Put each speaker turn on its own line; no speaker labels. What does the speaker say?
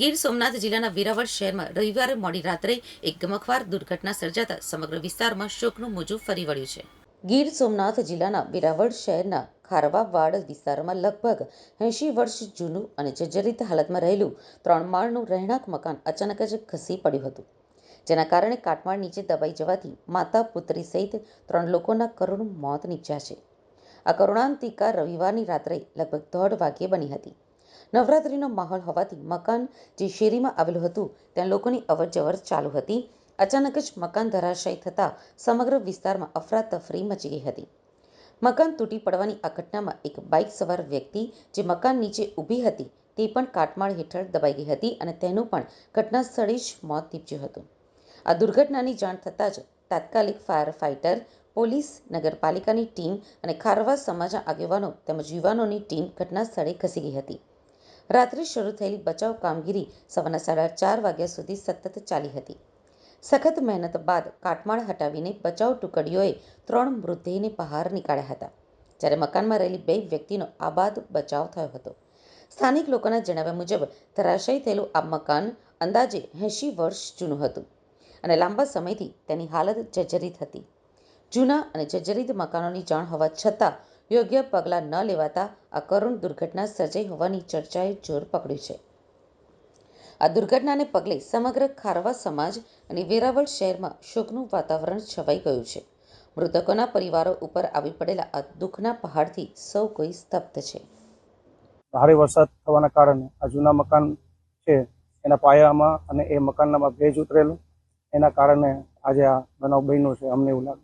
ગીર સોમનાથ જિલ્લાના વેરાવળ શહેરમાં રવિવારે મોડી રાત્રે એક ગમખવાર દુર્ઘટના સર્જાતા સમગ્ર વિસ્તારમાં શોકનું મોજું ફરી વળ્યું છે. ગીર સોમનાથ જિલ્લાના વેરાવળ શહેરના ખારવાવાડ વિસ્તારમાં લગભગ એંશી વર્ષ જૂનું અને જર્જરિત હાલતમાં રહેલું ત્રણ માળનું રહેણાંક મકાન અચાનક જ ખસી પડ્યું હતું. જેના કારણે કાટમાળ નીચે દબાઈ જવાથી માતા પુત્રી સહિત ત્રણ લોકોના કરુણ મોત નીપજ્યા છે. આ કરુણાંતિકા રવિવારની રાત્રે લગભગ દોઢ વાગ્યે બની હતી. નવરાત્રિનો માહોલ હોવાથી મકાન જે શેરીમાં આવેલું હતું, ત્યાં લોકોની અવરજવર ચાલુ હતી. અચાનક જ મકાન ધરાશાયી થતાં સમગ્ર વિસ્તારમાં અફરાતફરી મચી ગઈ હતી. મકાન તૂટી પડવાની આ ઘટનામાં એક બાઇક સવાર વ્યક્તિ, જે મકાન નીચે ઊભી હતી, તે પણ કાટમાળ હેઠળ દબાઈ ગઈ હતી અને તેનું પણ ઘટના સ્થળે જ મોત નીપજ્યું હતું. આ દુર્ઘટનાની જાણ થતાં જ તાત્કાલિક ફાયર ફાઇટર પોલીસ, નગરપાલિકાની ટીમ અને ખારવા સમાજના આગેવાનો તેમજ યુવાનોની ટીમ ઘટના સ્થળે ખસી ગઈ હતી. રાત્રે શરૂ થયેલી બચાવ કામગીરી સવારના સાડા ચાર વાગ્યા સુધી સતત ચાલી હતી. સખત મહેનત બાદ કાટમાળ હટાવીને બચાવ ટુકડીઓએ ત્રણ મૃતદેહને બહાર નીકાળ્યા હતા. જ્યારે મકાનમાં રહેલી બે વ્યક્તિનો આબાદ બચાવ થયો હતો. સ્થાનિક લોકોના જણાવ્યા મુજબ, ધરાશયી થયેલું આ મકાન અંદાજે એંશી વર્ષ જૂનું હતું અને લાંબા સમયથી તેની હાલત જર્જરિત હતી. જૂના અને જર્જરિત મકાનોની જાણ હોવા છતાં યોગ્ય પગલાં ન લેવાતા આ કરુણ દુર્ઘટના સર્જાઈ હોવાની ચર્ચાએ જોર પકડ્યું છે. આ દુર્ઘટનાને પગલે સમગ્ર ખારવા સમાજ અને વેરાવળ શહેરમાં શોકનું વાતાવરણ છવાઈ ગયું છે. મૃતકોના પરિવારો ઉપર આવી પડેલા આ દુઃખના પહાડથી સૌ કોઈ સ્તબ્ધ છે.
ભારે વરસાદ થવાના કારણે આ જૂના મકાન છે એના પાયામાં અને એ મકાનનામાં ભેજ ઉતરેલું. એના કારણે આજે આ બનાવ બન્યો છે અમને એવું લાગે